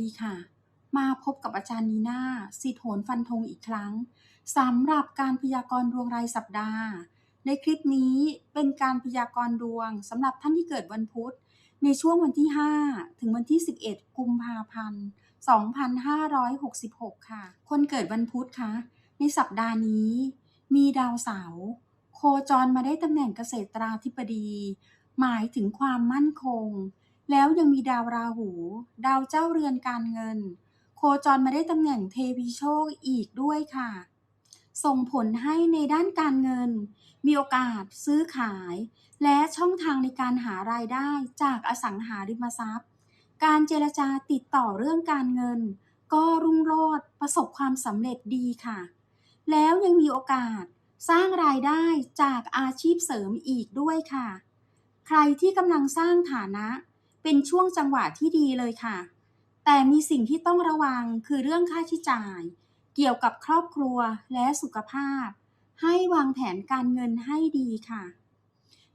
ดีค่ะ มาพบกับอาจารย์นีนาสิทธโหนฟันธงอีกครั้งสำหรับการพยากรณ์ดวงรายสัปดาห์ ในคลิปนี้เป็นการพยากรณ์ดวงสำหรับท่านที่เกิดวันพุธ ในช่วงวันที่ 5 ถึงวันที่ 11 กุมภาพันธ์ 2566 ค่ะ คนเกิดวันพุธคะในสัปดาห์นี้ มีดาวเสาร์โคจรมาได้ตำแหน่งเกษตราธิบดี หมายถึงความมั่นคง แล้วยังมีดาวราหู ดาวเจ้าเรือนการเงิน โคจรมาได้ตำแหน่งเทวีโชคอีกด้วยค่ะ ส่งผลให้ในด้านการเงิน มีโอกาสซื้อขาย และช่องทางในการหารายได้จากอสังหาริมทรัพย์ การเจรจาติดต่อเรื่องการเงิน ก็รุ่งโรจน์ประสบความสำเร็จดีค่ะ แล้วยังมีโอกาสสร้างรายได้จากอาชีพเสริมอีกด้วยค่ะ ใครที่กำลังสร้างฐานะ เป็นช่วงจังหวะที่ดีเลยค่ะ แต่มีสิ่งที่ต้องระวังคือเรื่องค่าใช้จ่าย เกี่ยวกับครอบครัวและสุขภาพ ให้วางแผนการเงินให้ดีค่ะ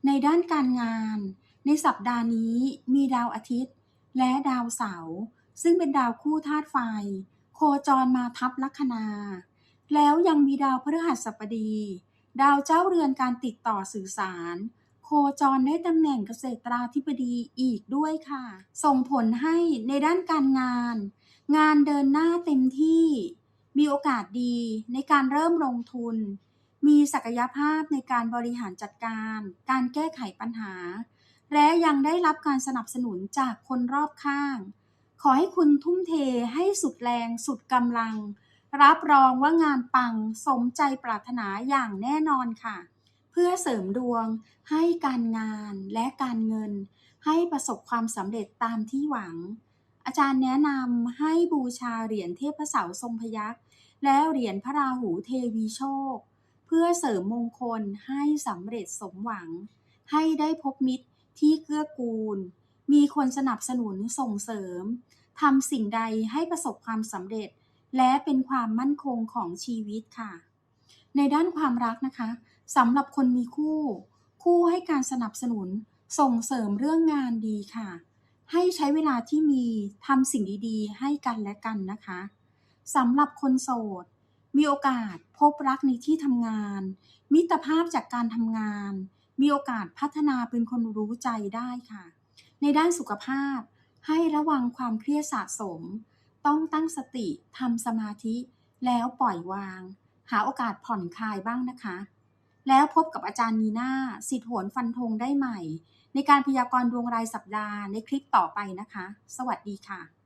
ในด้านการงาน ในสัปดาห์นี้มีดาวอาทิตย์ และดาวเสาร์ซึ่งเป็นดาวคู่ธาตุไฟ โคจรมาทับลัคนา แล้วยังมีดาวพฤหัสบดี ดาวเจ้าเรือนการติดต่อสื่อสาร จรได้ตำแหน่งเกษตราธิบดีอีกด้วยค่ะ ส่งผลให้ในด้านการงาน งานเดินหน้าเต็มที่ มีโอกาสดีในการเริ่มลงทุน มีศักยภาพในการบริหารจัดการ การแก้ไขปัญหา และยังได้รับการสนับสนุนจากคนรอบข้าง ขอให้คุณทุ่มเทให้สุดแรงสุดกำลัง รับรองว่างานปังสมใจปรารถนาอย่างแน่นอนค่ะ เพื่อเสริมดวงให้การงานและการเงิน ให้ประสบความสำเร็จตามที่หวัง อาจารย์แนะนำให้บูชาเหรียญเทพเสาทรงพยัคฆ์และเหรียญพระราหูเทวีโชค เพื่อเสริมมงคลให้สำเร็จสมหวัง ให้ได้พบมิตรที่เกื้อกูล มีคนสนับสนุนส่งเสริมทำสิ่งใดให้ประสบความสำเร็จ และเป็นความมั่นคงของชีวิตค่ะ ในด้านความรักนะคะสำหรับคนมีคู่ คู่ให้การสนับสนุนส่งเสริมเรื่องงานดีค่ะ ให้ใช้เวลาที่มีทำสิ่งดีๆ ให้กันและกันนะคะสำหรับคนโสด มีโอกาสพบรักในที่ทำงาน มิตรภาพจากการทำงาน มีโอกาสพัฒนาเป็นคนรู้ใจได้ค่ะ ในด้านสุขภาพ ให้ระวังความเครียดสะสม ต้องตั้งสติทำสมาธิแล้วปล่อยวาง หาโอกาสผ่อนคลายบ้างนะคะ แล้วพบกับอาจารย์นีน่าสิทธิโหนฟันธงได้ใหม่ ในการพยากรณ์ดวงรายสัปดาห์ในคลิปต่อไปนะคะ สวัสดีค่ะ